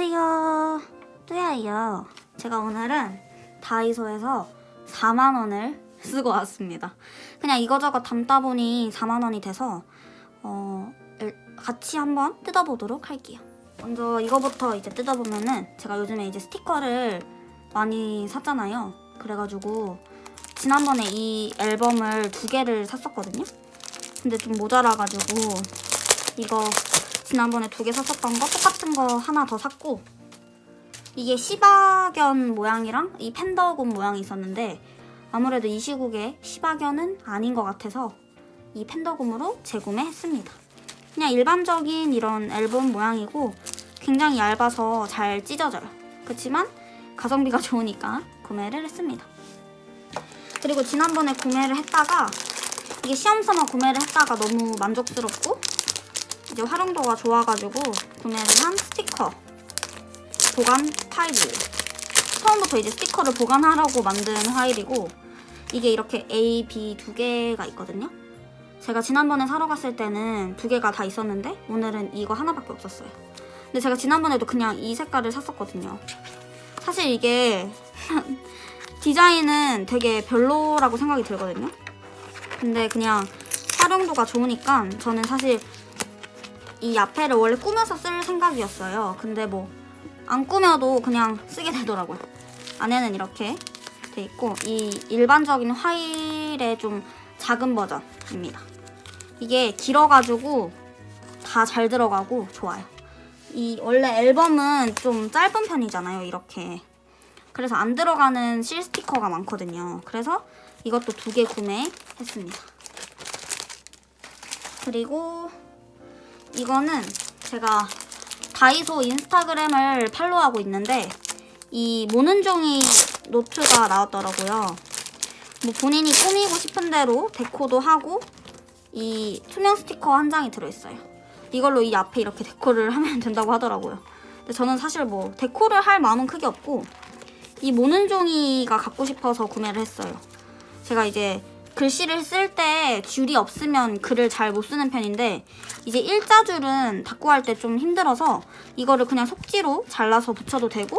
안녕하세요. 뚜야예요. 제가 오늘은 다이소에서 4만원을 쓰고 왔습니다. 그냥 이거저거 담다 보니 4만원이 돼서, 어, 일- 같이 한번 뜯어보도록 할게요. 먼저 이거부터 이제 뜯어보면은 제가 요즘에 이제 스티커를 많이 샀잖아요. 그래가지고 지난번에 이 앨범을 두 개를 샀었거든요. 근데 좀 모자라가지고 이거 지난번에 두 개 샀었던 거 똑같은 거 하나 더 샀고 이게 시바견 모양이랑 이 팬더곤 모양이 있었는데 아무래도 이 시국에 시바견은 아닌 것 같아서 이 팬더곰으로 재구매했습니다. 그냥 일반적인 이런 앨범 모양이고 굉장히 얇아서 잘 찢어져요. 그렇지만 가성비가 좋으니까 구매를 했습니다. 그리고 지난번에 구매를 했다가 이게 시험 삼아 구매를 했다가 너무 만족스럽고 이제 활용도가 좋아가지고 구매를 한 스티커 보관 파일이에요. 처음부터 이제 스티커를 보관하라고 만든 파일이고 이게 이렇게 A, B 두 개가 있거든요. 제가 지난번에 사러 갔을 때는 두 개가 다 있었는데 오늘은 이거 하나밖에 없었어요. 근데 제가 지난번에도 그냥 이 색깔을 샀었거든요. 사실 이게 디자인은 되게 별로라고 생각이 들거든요. 근데 그냥 활용도가 좋으니까 저는 사실 이 앞에를 원래 꾸며서 쓸 생각이었어요. 근데 뭐 안 꾸며도 그냥 쓰게 되더라고요. 안에는 이렇게 돼 있고 이 일반적인 화일의 좀 작은 버전입니다. 이게 길어가지고 다 잘 들어가고 좋아요. 이 원래 앨범은 좀 짧은 편이잖아요. 이렇게 그래서 안 들어가는 실 스티커가 많거든요. 그래서 이것도 두 개 구매했습니다. 그리고 이거는 제가 다이소 인스타그램을 팔로우하고 있는데 이 모는 종이 노트가 나왔더라고요. 뭐 본인이 꾸미고 싶은 대로 데코도 하고 이 투명 스티커 한 장이 들어있어요. 이걸로 이 앞에 이렇게 데코를 하면 된다고 하더라고요. 근데 저는 사실 뭐 데코를 할 마음은 크게 없고 이 모는 종이가 갖고 싶어서 구매를 했어요. 제가 이제 글씨를 쓸 때 줄이 없으면 글을 잘 못 쓰는 편인데 이제 일자 줄은 닦고 할 때 좀 힘들어서 이거를 그냥 속지로 잘라서 붙여도 되고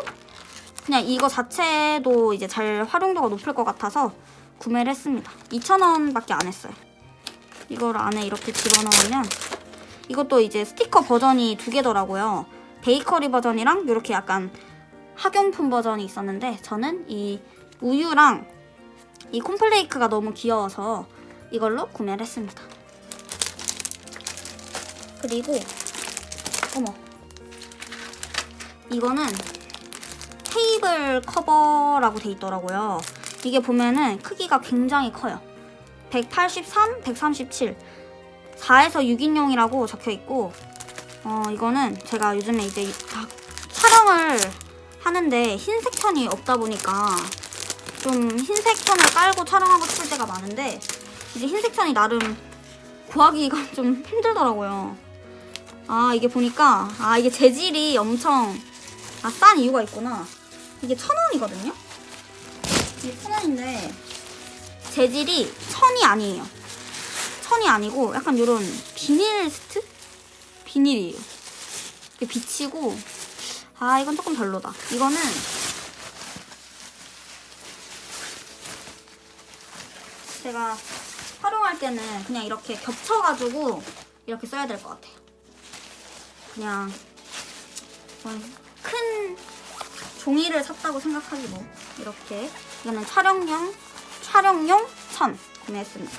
그냥 이거 자체도 이제 잘 활용도가 높을 것 같아서 구매를 했습니다. 2,000원밖에 안 했어요. 이거를 안에 이렇게 집어넣으면 이것도 이제 스티커 버전이 두 개더라고요. 베이커리 버전이랑 이렇게 약간 학용품 버전이 있었는데 저는 이 우유랑 이 콤플레이크가 너무 귀여워서 이걸로 구매를 했습니다. 그리고 어머 이거는 테이블 커버라고 돼 있더라고요. 이게 보면은 크기가 굉장히 커요. 183, 137, 4에서 6인용이라고 적혀 있고 어 이거는 제가 요즘에 이제 다 촬영을 하는데 흰색 편이 없다 보니까 좀 흰색 편을 깔고 촬영하고 싶을 때가 많은데 이제 흰색 편이 나름 구하기가 좀 힘들더라고요. 아 이게 보니까 아 이게 재질이 엄청 아 싼 이유가 있구나. 이게 천 원이거든요. 이게 천 원인데 재질이 천이 아니에요. 천이 아니고 약간 이런 비닐 스트 비닐이에요. 이게 비치고 아 이건 조금 별로다. 이거는 제가 활용할 때는 그냥 이렇게 겹쳐가지고 이렇게 써야 될 것 같아요. 그냥 뭐큰 종이를 샀다고 생각하지 뭐 이렇게 이거는 촬영용 촬영용 천 구매했습니다.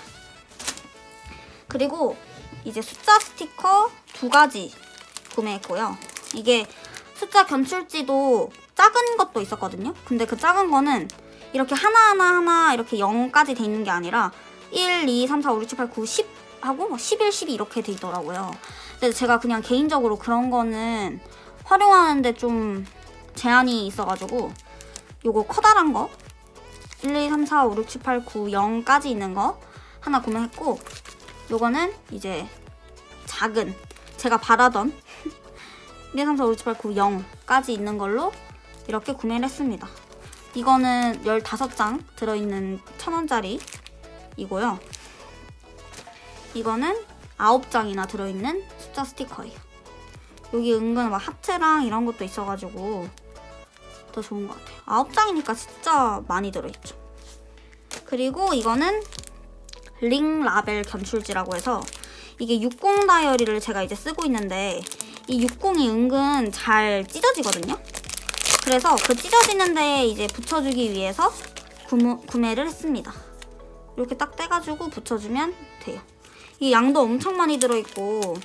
그리고 이제 숫자 스티커 두 가지 구매했고요. 이게 숫자 견출지도 작은 것도 있었거든요. 근데 그 작은 거는 이렇게 하나하나 하나 이렇게 0까지 돼 있는 게 아니라 1, 2, 3, 4, 5, 6, 7, 8, 9, 10 하고 뭐 11, 12 이렇게 돼 있더라고요. 근데 제가 그냥 개인적으로 그런 거는 활용하는데 좀 제한이 있어가지고 요거 커다란 거 1, 2, 3, 4, 5, 6, 7, 8, 9, 0까지 있는 거 하나 구매했고 요거는 이제 작은 제가 바라던 1, 2, 3, 4, 5, 6, 7, 8, 9, 0까지 있는 걸로 이렇게 구매를 했습니다. 이거는 15장 들어있는 천원짜리 이고요. 이거는 9장이나 들어있는 숫자 스티커예요. 여기 은근 막 하트랑 이런 것도 있어가지고 더 좋은 것 같아요. 아홉 장이니까 진짜 많이 들어있죠. 그리고 이거는 링 라벨 견출지라고 해서 이게 60 다이어리를 제가 이제 쓰고 있는데 이 60이 은근 잘 찢어지거든요. 그래서 그 찢어지는데 이제 붙여주기 위해서 구무, 구매를 했습니다. 이렇게 딱 떼가지고 붙여주면 돼요. 이 양도 엄청 많이 들어있고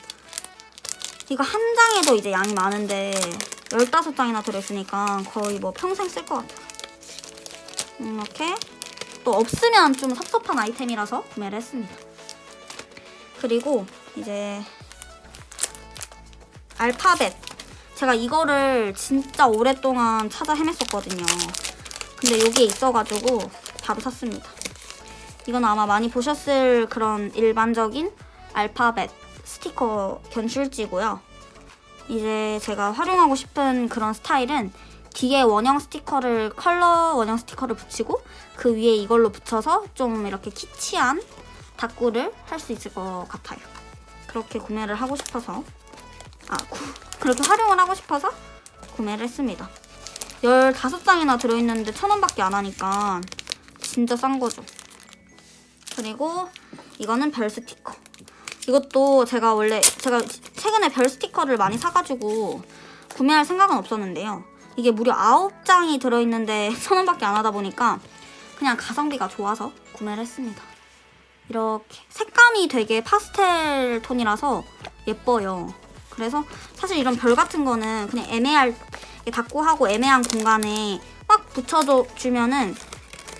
이거 한 장에도 이제 양이 많은데 15장이나 들어있으니까 거의 뭐 평생 쓸 것 같아요. 이렇게 또 없으면 좀 섭섭한 아이템이라서 구매를 했습니다. 그리고 이제 알파벳 제가 이거를 진짜 오랫동안 찾아 헤맸었거든요. 근데 여기에 있어가지고 바로 샀습니다. 이건 아마 많이 보셨을 그런 일반적인 알파벳 스티커 견출지고요. 이제 제가 활용하고 싶은 그런 스타일은 뒤에 원형 스티커를 컬러 원형 스티커를 붙이고 그 위에 이걸로 붙여서 좀 이렇게 키치한 다꾸를 할 수 있을 것 같아요. 그렇게 구매를 하고 싶어서 아 구, 그렇게 활용을 하고 싶어서 구매를 했습니다. 15장이나 들어있는데 천 원밖에 안 하니까 진짜 싼 거죠. 그리고 이거는 별 스티커. 이것도 제가 원래 제가 최근에 별 스티커를 많이 사가지고 구매할 생각은 없었는데요. 이게 무려 9장이 들어있는데 천 원밖에 안 하다 보니까 그냥 가성비가 좋아서 구매를 했습니다. 이렇게 색감이 되게 파스텔 톤이라서 예뻐요. 그래서 사실 이런 별 같은 거는 그냥 애매할 닫고 하고 애매한 공간에 막 붙여줘 주면은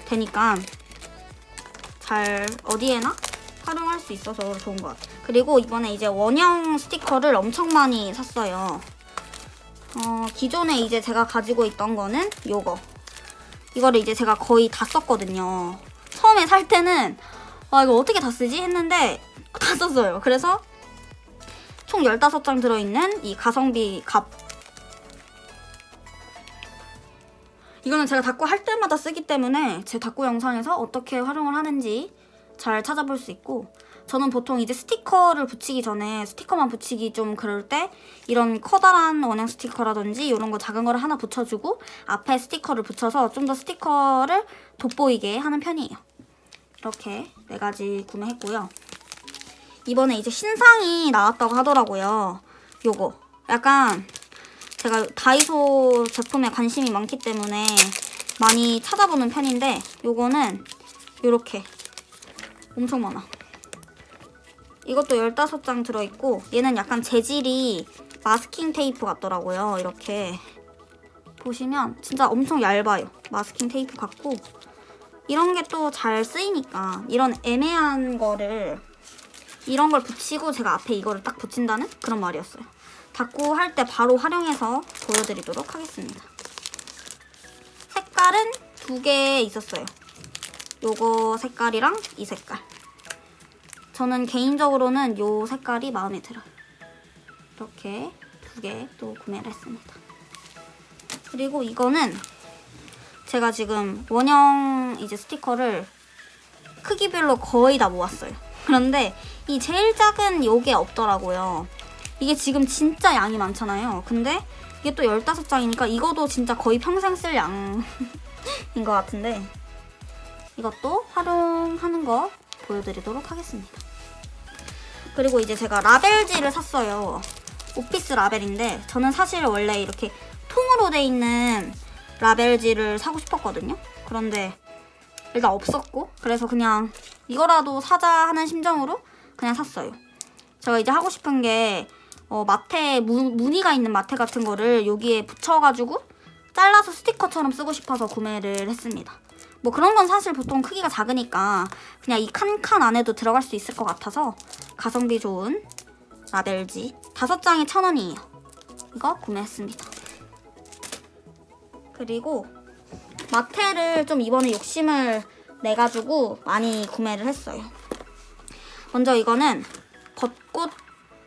되니까 잘 어디에나 활용할 수 있어서 좋은 것 같아요. 그리고 이번에 이제 원형 스티커를 엄청 많이 샀어요. 어, 기존에 이제 제가 가지고 있던 거는 요거. 이거를 이제 제가 거의 다 썼거든요. 처음에 살 때는 아 이거 어떻게 다 쓰지 했는데 다 썼어요. 그래서 총 15장 들어있는 이 가성비 갑 이거는 제가 닦고 할 때마다 쓰기 때문에 제 닦고 영상에서 어떻게 활용을 하는지 잘 찾아볼 수 있고 저는 보통 이제 스티커를 붙이기 전에 스티커만 붙이기 좀 그럴 때 이런 커다란 원형 스티커라든지 이런 거 작은 거를 하나 붙여주고 앞에 스티커를 붙여서 좀 더 스티커를 돋보이게 하는 편이에요. 이렇게 네 가지 구매했고요. 이번에 이제 신상이 나왔다고 하더라고요. 요거 약간 제가 다이소 제품에 관심이 많기 때문에 많이 찾아보는 편인데 요거는 요렇게 엄청 많아. 이것도 15장 들어있고 얘는 약간 재질이 마스킹 테이프 같더라고요. 이렇게 보시면 진짜 엄청 얇아요. 마스킹 테이프 같고 이런 게 또 잘 쓰이니까 이런 애매한 거를 이런 걸 붙이고 제가 앞에 이거를 딱 붙인다는 그런 말이었어요. 닫고 할 때 바로 활용해서 보여드리도록 하겠습니다. 색깔은 두 개 있었어요. 요거 색깔이랑 이 색깔. 저는 개인적으로는 요 색깔이 마음에 들어요. 이렇게 두 개 또 구매를 했습니다. 그리고 이거는 제가 지금 원형 이제 스티커를 크기별로 거의 다 모았어요. 그런데 이 제일 작은 요게 없더라고요. 이게 지금 진짜 양이 많잖아요. 근데 이게 또 15장이니까 이것도 진짜 거의 평생 쓸 양인 것 같은데 이것도 활용하는 거 보여드리도록 하겠습니다. 그리고 이제 제가 라벨지를 샀어요. 오피스 라벨인데 저는 사실 원래 이렇게 통으로 돼 있는 라벨지를 사고 싶었거든요. 그런데 일단 없었고 그래서 그냥 이거라도 사자 하는 심정으로 그냥 샀어요. 제가 이제 하고 싶은 게 어, 마테 무, 무늬가 있는 마테 같은 거를 여기에 붙여가지고 잘라서 스티커처럼 쓰고 싶어서 구매를 했습니다. 뭐 그런 건 사실 보통 크기가 작으니까 그냥 이 칸칸 안에도 들어갈 수 있을 것 같아서 가성비 좋은 라벨지 다섯 장에 천 원이에요. 이거 구매했습니다. 그리고 마테를 좀 이번에 욕심을 내가지고 많이 구매를 했어요. 먼저 이거는 벚꽃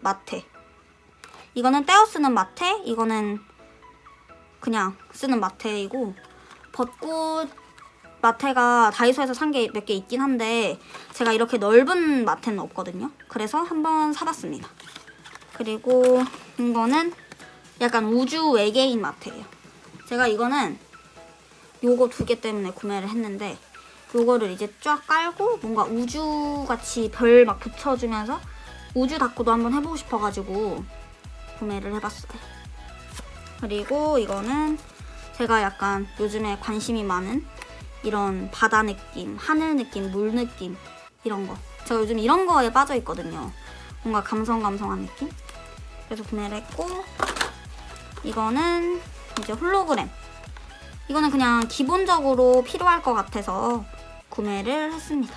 마테. 이거는 떼어 쓰는 마테, 이거는 그냥 쓰는 마테이고 벚꽃 마테가 다이소에서 산 게 몇 개 있긴 한데 제가 이렇게 넓은 마테는 없거든요. 그래서 한번 사봤습니다. 그리고 이거는 약간 우주 외계인 마트예요. 제가 이거는 요거 두 개 때문에 구매를 했는데 요거를 이제 쫙 깔고 뭔가 우주같이 별 막 붙여주면서 우주 닦고도 한번 해보고 싶어가지고 구매를 해봤어요. 그리고 이거는 제가 약간 요즘에 관심이 많은 이런 바다 느낌, 하늘 느낌, 물 느낌 이런 거. 제가 요즘 이런 거에 빠져 있거든요. 뭔가 감성감성한 느낌. 그래서 구매를 했고 이거는 이제 홀로그램. 이거는 그냥 기본적으로 필요할 것 같아서 구매를 했습니다.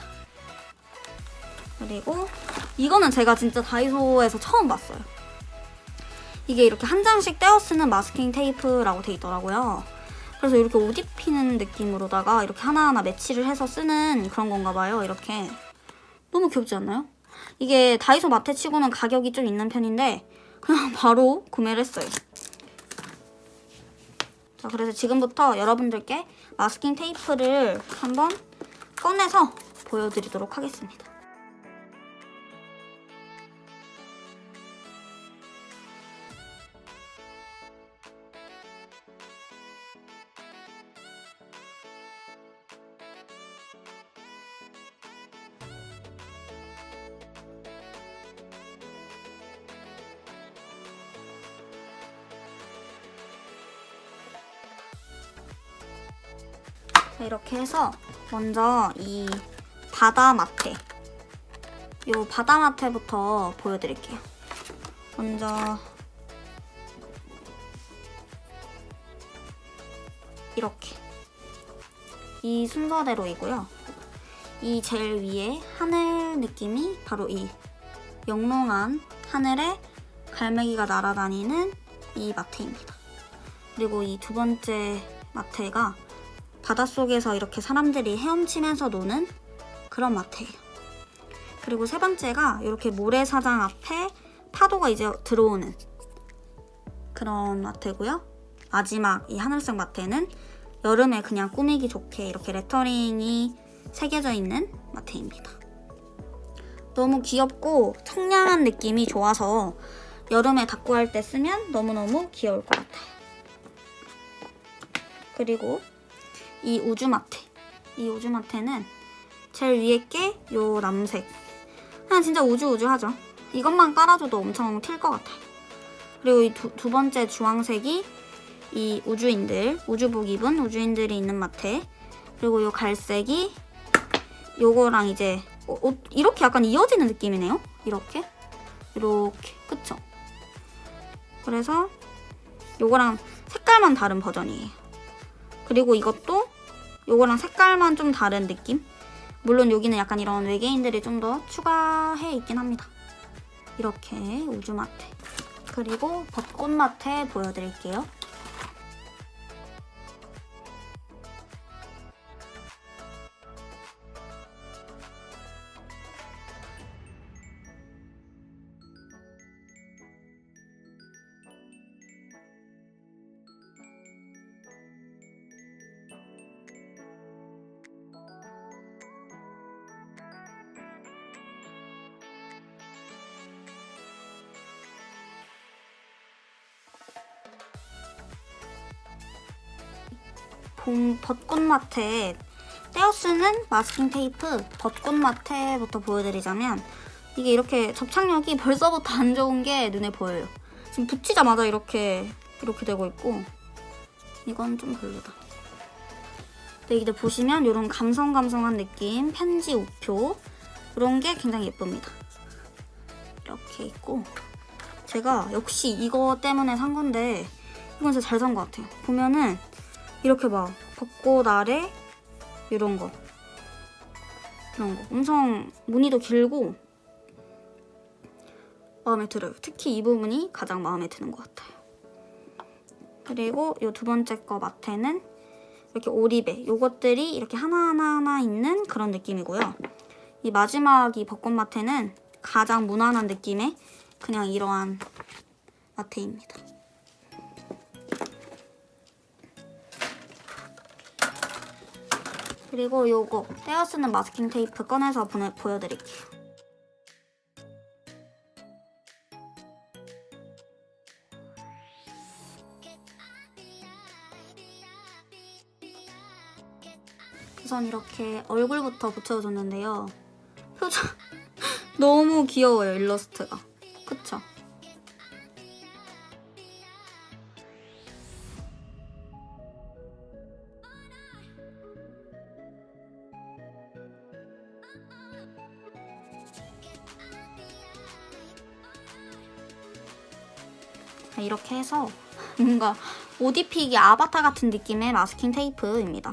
그리고 이거는 제가 진짜 다이소에서 처음 봤어요. 이게 이렇게 한 장씩 떼어 쓰는 마스킹 테이프라고 돼 있더라고요. 그래서 이렇게 옷 입히는 느낌으로다가 이렇게 하나하나 매치를 해서 쓰는 그런 건가 봐요. 이렇게. 너무 귀엽지 않나요? 이게 다이소 마트 치고는 가격이 좀 있는 편인데 그냥 바로 구매를 했어요. 자, 그래서 지금부터 여러분들께 마스킹 테이프를 한번 꺼내서 보여드리도록 하겠습니다. 자, 이렇게 해서 먼저 이 바다 마테 요 바다 마테부터 보여드릴게요. 먼저 이렇게 이 순서대로이고요. 이 제일 위에 하늘 느낌이 바로 이 영롱한 하늘에 갈매기가 날아다니는 이 마테입니다. 그리고 이 두 번째 마테가 바닷속에서 이렇게 사람들이 헤엄치면서 노는 그런 마트예요. 그리고 세 번째가 이렇게 모래사장 앞에 파도가 이제 들어오는 그런 마트고요. 마지막 이 하늘색 마트는 여름에 그냥 꾸미기 좋게 이렇게 레터링이 새겨져 있는 마트입니다. 너무 귀엽고 청량한 느낌이 좋아서 여름에 닦고 할 때 쓰면 너무너무 귀여울 것 같아요. 그리고 이 우주마테. 이 우주마테는 제일 위에 게 요 남색. 그냥 진짜 우주우주하죠. 이것만 깔아줘도 엄청 튈 것 같아요. 그리고 이두 번째 주황색이 이 우주인들, 우주복 입은 우주인들이 있는 마테. 그리고 요 갈색이 요거랑 이제 어, 어, 이렇게 약간 이어지는 느낌이네요. 이렇게. 이렇게. 그쵸? 그래서 요거랑 색깔만 다른 버전이에요. 그리고 이것도 요거랑 색깔만 좀 다른 느낌? 물론 여기는 약간 이런 외계인들이 좀 더 추가해 있긴 합니다. 이렇게 우주마테. 그리고 벚꽃마테 보여드릴게요. 봄 벚꽃마테 떼어 쓰는 마스킹 테이프 벚꽃마테부터 보여드리자면 이게 이렇게 접착력이 벌써부터 안 좋은 게 눈에 보여요. 지금 붙이자마자 이렇게 이렇게 되고 있고 이건 좀 별로다. 근데 이제 보시면 이런 감성감성한 느낌, 편지 우표 이런 게 굉장히 예쁩니다. 이렇게 있고 제가 역시 이거 때문에 산 건데 이건 진짜 잘 산 것 같아요. 보면은 이렇게 막 벚꽃 아래 이런 거 이런 거 엄청 무늬도 길고 마음에 들어요. 특히 이 부분이 가장 마음에 드는 것 같아요. 그리고 이 두 번째 거 마테는 이렇게 오리배 요것들이 이렇게 하나하나 하나 있는 그런 느낌이고요. 이 마지막 이 벚꽃 마테는 가장 무난한 느낌의 그냥 이러한 마테입니다. 그리고 요거 떼어 쓰는 마스킹 테이프 꺼내서 보내, 보여드릴게요. 우선 이렇게 얼굴부터 붙여줬는데요. 표정 너무 귀여워요, 일러스트가. 이렇게 해서 뭔가 옷 입히기 아바타 같은 느낌의 마스킹 테이프입니다.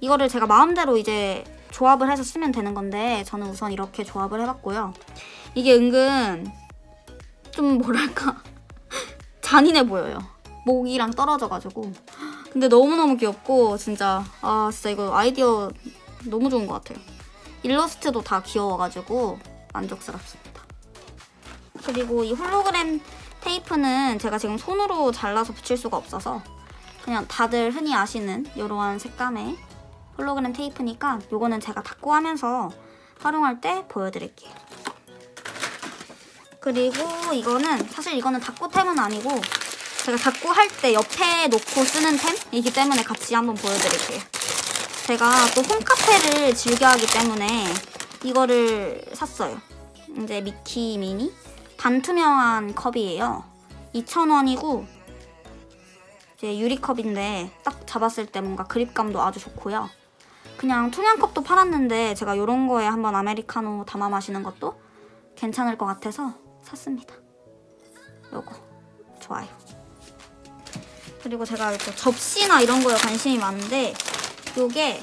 이거를 제가 마음대로 이제 조합을 해서 쓰면 되는 건데 저는 우선 이렇게 조합을 해봤고요. 이게 은근 좀 뭐랄까 잔인해 보여요. 목이랑 떨어져가지고 근데 너무너무 귀엽고 진짜 아 진짜 이거 아이디어 너무 좋은 것 같아요. 일러스트도 다 귀여워가지고 만족스럽습니다. 그리고 이 홀로그램 테이프는 제가 지금 손으로 잘라서 붙일 수가 없어서 그냥 다들 흔히 아시는 이러한 색감의 홀로그램 테이프니까 요거는 제가 닦고 하면서 활용할 때 보여드릴게요. 그리고 이거는 사실 이거는 닦고템은 아니고 제가 닦고 할 때 옆에 놓고 쓰는 템이기 때문에 같이 한번 보여드릴게요. 제가 또 홈카페를 즐겨하기 때문에 이거를 샀어요. 이제 미키 미니 반투명한 컵이에요. 2,000원이고 이제 유리컵인데 딱 잡았을 때 뭔가 그립감도 아주 좋고요. 그냥 투명 컵도 팔았는데 제가 이런 거에 한번 아메리카노 담아 마시는 것도 괜찮을 것 같아서 샀습니다. 요거 좋아요. 그리고 제가 또 접시나 이런 거에 관심이 많은데 요게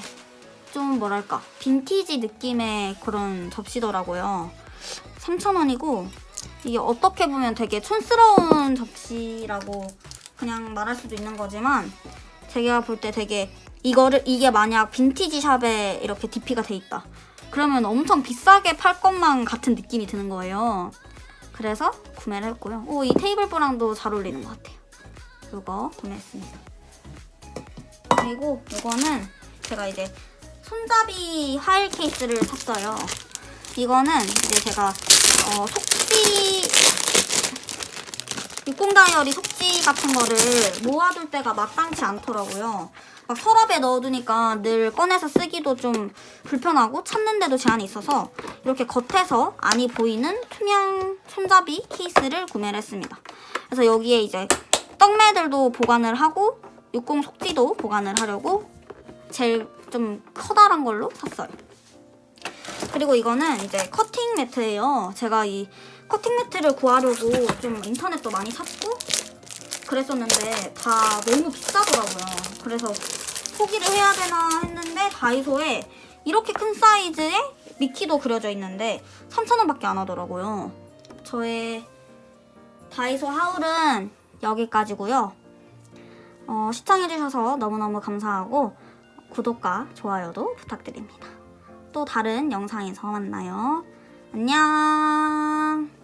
좀 뭐랄까 빈티지 느낌의 그런 접시더라고요. 3,000원이고 이게 어떻게 보면 되게 촌스러운 접시라고 그냥 말할 수도 있는 거지만 제가 볼 때 되게 이거를 이게 만약 빈티지 샵에 이렇게 DP가 돼 있다. 그러면 엄청 비싸게 팔 것만 같은 느낌이 드는 거예요. 그래서 구매를 했고요. 오, 이 테이블보랑도 잘 어울리는 것 같아요. 이거 구매했습니다. 그리고 이거는 제가 이제 손잡이 하일 케이스를 샀어요. 이거는 이제 제가 어, 속 지60 다이어리 속지 같은 거를 모아둘 때가 마땅치 않더라고요. 막 서랍에 넣어두니까 늘 꺼내서 쓰기도 좀 불편하고 찾는데도 제한이 있어서 이렇게 겉에서 안이 보이는 투명 손잡이 케이스를 구매를 했습니다. 그래서 여기에 이제 떡매들도 보관을 하고 60 속지도 보관을 하려고 제일 좀 커다란 걸로 샀어요. 그리고 이거는 이제 커팅 매트예요. 제가 이 커팅 매트를 구하려고 좀 인터넷도 많이 찾고 그랬었는데 다 너무 비싸더라고요. 그래서 포기를 해야 되나 했는데 다이소에 이렇게 큰 사이즈의 미키도 그려져 있는데 3,000원밖에 안 하더라고요. 저의 다이소 하울은 여기까지고요. 어, 시청해주셔서 너무너무 감사하고 구독과 좋아요도 부탁드립니다. 또 다른 영상에서 만나요. 안녕.